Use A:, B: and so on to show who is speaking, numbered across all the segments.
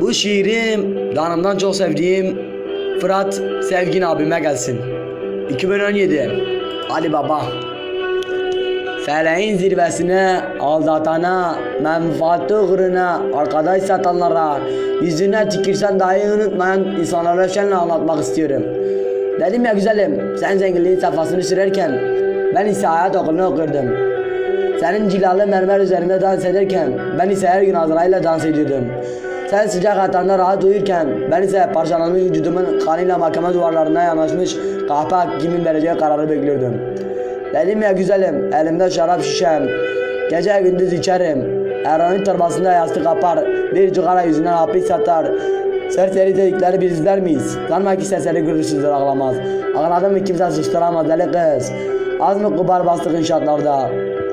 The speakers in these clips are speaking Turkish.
A: Bu şiirim canımdan çok sevdiğim Fırat Sevgin abime gelsin. 2017 Ali Baba Feleğin zirvesine, aldatana, menfaati uğruna, arkadaş satanlara, yüzüne tükürsen dahi unutmayan insanlara şenle anlatmak istiyorum. Dedim ya güzelim, sen zenginliğin safhasını sürerken, ben ise hayat okulunu okurdum. Senin cilalı mermer üzerinde dans ederken, ben ise her gün Azrail'le dans ediyordum. Sen sıcak yatağında rahat uyurken, ben ise parçalanmış vücudumun kanıyla mahkeme duvarlarına yanaşmış kahpe hakimin vereceği kararı bekliyordum. Dedim ya güzelim, elimde şarap şişem. Gece gündüz içerim. Eroin torbasında yastık kapar. Bir cigara yüzünden hapis satar. Serseri dedikleri biz izler miyiz? Sanma ki sesleri gürültüsüzdür ağlamaz. Ağladım mı kimse susturamaz deli kız. Az mı kubar bastık inşaatlarda?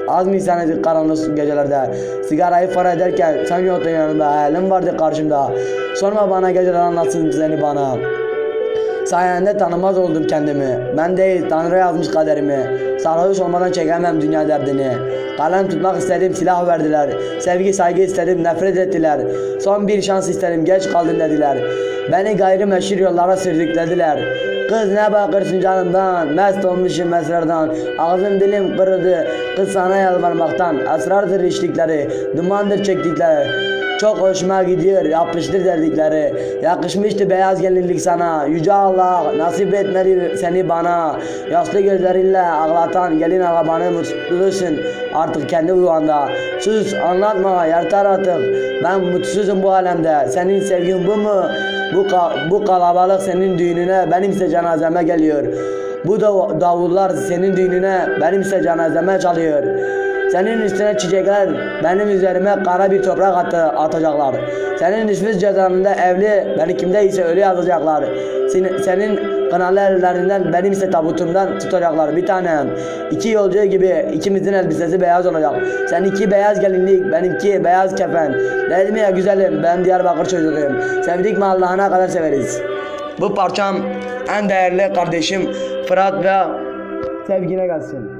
A: Az mı ettik karanlık gecelerde? Sigarayı fara ederken sen yoktun yanımda. Elim vardı karşımda. Sorma bana geceler anlatsın seni bana. Sayende tanımaz oldum kendimi. Ben değil Tanrı yazmış kaderimi. Sarhoş olmadan çekemem dünya derdini. Kalem tutmak istedim silah verdiler. Sevgi saygı istedim nefret ettiler. Son bir şans istedim geç kaldın dediler. Beni gayrimeşhur yollara sürüklediler. Kız ne bakırsın canımdan? Mest olmuşum esrardan Ağzım dilim kırıldı. Kız sana yalvarmaktan. Esrardır içtikleri Dumandır çektikleri çok hoşuma gidiyor. Yapıştır dedikleri. Yakışmıştı beyaz gelinlik sana. Yüce Allah nasip etmedi seni bana. Yaşlı gözlerinle ağlatan gelin arabanı mutlusun Artık kendi uyanda Sus anlatma yeter artık. Ben mutsuzum bu alemde. Senin sevgin bu mu? Bu, ka- bu kalabalık senin düğününe Benimse cenazeme geliyor. Bu da davullar senin düğününe Benimse cenazeme çalıyor senin üstüne çiçekler, benim üzerime kara bir toprak atı, atacaklar. Senin nüfus cezanında evli, beni kimdeyse ölü yazacaklar. Senin, senin kınalı ellerinden, benim ise tabutumdan tutacaklar. Bir tanem, iki yolcu gibi ikimizin elbisesi beyaz olacak. Sen iki beyaz gelinlik, benimki beyaz kefen. Dedim ya güzelim, ben Diyarbakır çocuğuyum. Sevdik mi Allah'ına kadar severiz. Bu parçam en değerli kardeşim Fırat ve sevgine gelsin.